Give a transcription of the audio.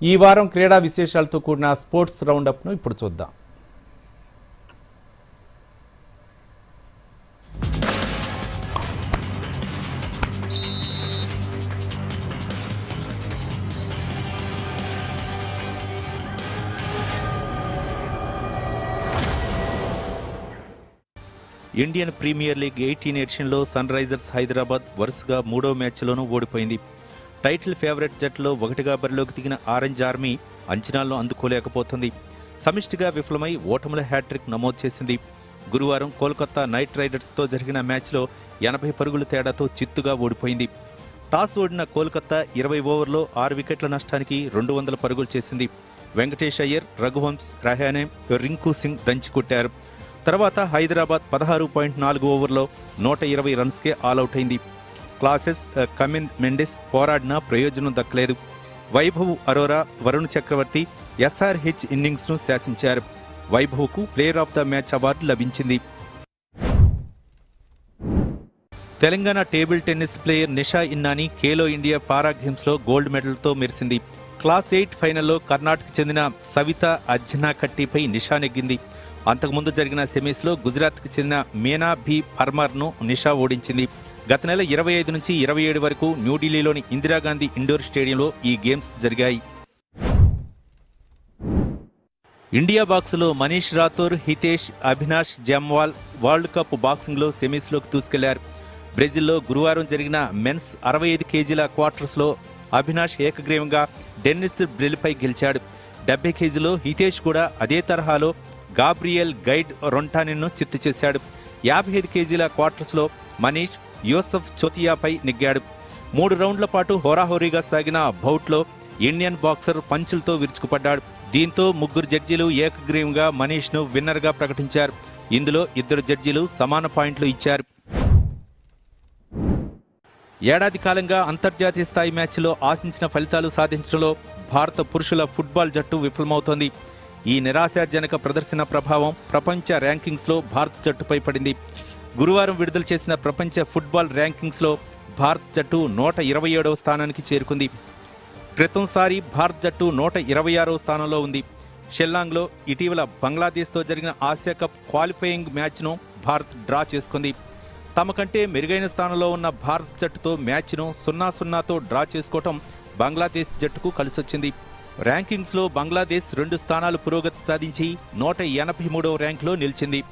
ఈ వారం క్రీడా విశేషాలతో కూడిన స్పోర్ట్స్ రౌండప్ను ఇప్పుడు చూద్దాం. ఇండియన్ ప్రీమియర్ లీగ్ ఎయిటీన్ ఎడిషన్లో సన్ రైజర్స్ హైదరాబాద్ వరుసగా మూడో మ్యాచ్లోనూ ఓడిపోయింది టైటిల్ ఫేవరెట్ జట్టులో ఒకటిగా బరిలోకి దిగిన ఆరెంజ్ ఆర్మీ అంచనాలను అందుకోలేకపోతుంది. సమిష్టిగా విఫలమై ఓటముల హ్యాట్రిక్ నమోదు చేసింది. గురువారం కోల్కతా నైట్ రైడర్స్తో జరిగిన మ్యాచ్లో ఎనభై పరుగుల తేడాతో చిత్తుగా ఓడిపోయింది. టాస్ ఓడిన కోల్కతా ఇరవై ఓవర్లో ఆరు వికెట్ల నష్టానికి రెండు వందల పరుగులు చేసింది. వెంకటేష్ అయ్యర్ రఘువంశ్ రహానే రింకు సింగ్ దంచికొట్టారు తర్వాత హైదరాబాద్ పదహారు పాయింట్ నాలుగు ఓవర్లో నూట ఇరవై రన్స్కే ఆలౌట్ అయింది. క్లాసెస్ కమిన్ మెండిస్ పోరాడినా ప్రయోజనం దక్కలేదు. వైభవ్ అరోరా వరుణ్ చక్రవర్తి ఎస్ఆర్హెచ్ ఇన్నింగ్స్ను శాసించారు. వైభవ్కు player of the match award లభించింది. Telangana table tennis player Nisha Innani Khelo India para గేమ్స్లో గోల్డ్ మెడల్తో మెరిసింది. క్లాస్ ఎయిట్ ఫైనల్లో కర్ణాటక చెందిన సవిత అజ్నా కట్టిపై నిషా నెగ్గింది. అంతకుముందు జరిగిన సెమీస్లో గుజరాత్కు చెందిన మీనా బి పర్మర్ను నిషా ఓడించింది. గత నెల ఇరవై ఐదు నుంచి ఇరవై ఏడు వరకు న్యూఢిల్లీలోని ఇందిరాగాంధీ ఇండోర్ స్టేడియంలో ఈ గేమ్స్ జరిగాయి. ఇండియా బాక్సులో మనీష్ రాథోర్ హితేష్ అభినాష్ జమ్వాల్ వరల్డ్ కప్ బాక్సింగ్లో సెమీస్లోకి దూసుకెళ్ళారు. బ్రెజిల్లో గురువారం జరిగిన మెన్స్ అరవై ఐదు కేజీల క్వార్టర్స్లో అభినాష్ ఏకగ్రీవంగా డెన్నిస్ బ్రిల్పై గెలిచాడు. డెబ్బై కేజీలో హితేష్ కూడా అదే తరహాలో గాబ్రియల్ గైడ్ రొంటానిన్ను చిత్తు చేశాడు. యాభై ఐదు కేజీల క్వార్టర్స్లో మనీష్ యూసఫ్ చోతియాపై నెగ్గాడు. మూడు రౌండ్ల పాటు హోరాహోరీగా సాగిన బౌట్లో ఇండియన్ బాక్సర్ పంచులతో విరుచుకుపడ్డాడు. దీంతో ముగ్గురు జడ్జీలు ఏకగ్రీవంగా మనీష్ను విన్నర్గా ప్రకటించారు. ఇందులో ఇద్దరు జడ్జీలు సమాన పాయింట్లు ఇచ్చారు. ఏడాది కాలంగా అంతర్జాతీయ స్థాయి మ్యాచ్లో ఆశించిన ఫలితాలు సాధించడంలో భారత పురుషుల ఫుట్బాల్ జట్టు విఫలమవుతోంది. ఈ నిరాశాజనక ప్రదర్శన ప్రభావం ప్రపంచ ర్యాంకింగ్స్లో భారత్ జట్టుపై పడింది. గురువారం విడుదల చేసిన ప్రపంచ ఫుట్బాల్ ర్యాంకింగ్స్లో భారత్ జట్టు నూట ఇరవై ఏడవ స్థానానికి చేరుకుంది. క్రితంసారి భారత్ జట్టు నూట ఇరవై ఆరవ స్థానంలో ఉంది. షెల్లాంగ్లో ఇటీవల బంగ్లాదేశ్తో జరిగిన ఆసియా కప్ క్వాలిఫైయింగ్ మ్యాచ్ను భారత్ డ్రా చేసుకుంది. తమ కంటే మెరుగైన స్థానంలో ఉన్న భారత్ జట్టుతో మ్యాచ్ను సున్నా సున్నాతో డ్రా చేసుకోవటం బంగ్లాదేశ్ జట్టుకు కలిసొచ్చింది. ర్యాంకింగ్స్లో బంగ్లాదేశ్ రెండు స్థానాలు పురోగతి సాధించి నూట ఎనభై మూడవ ర్యాంకులో నిలిచింది.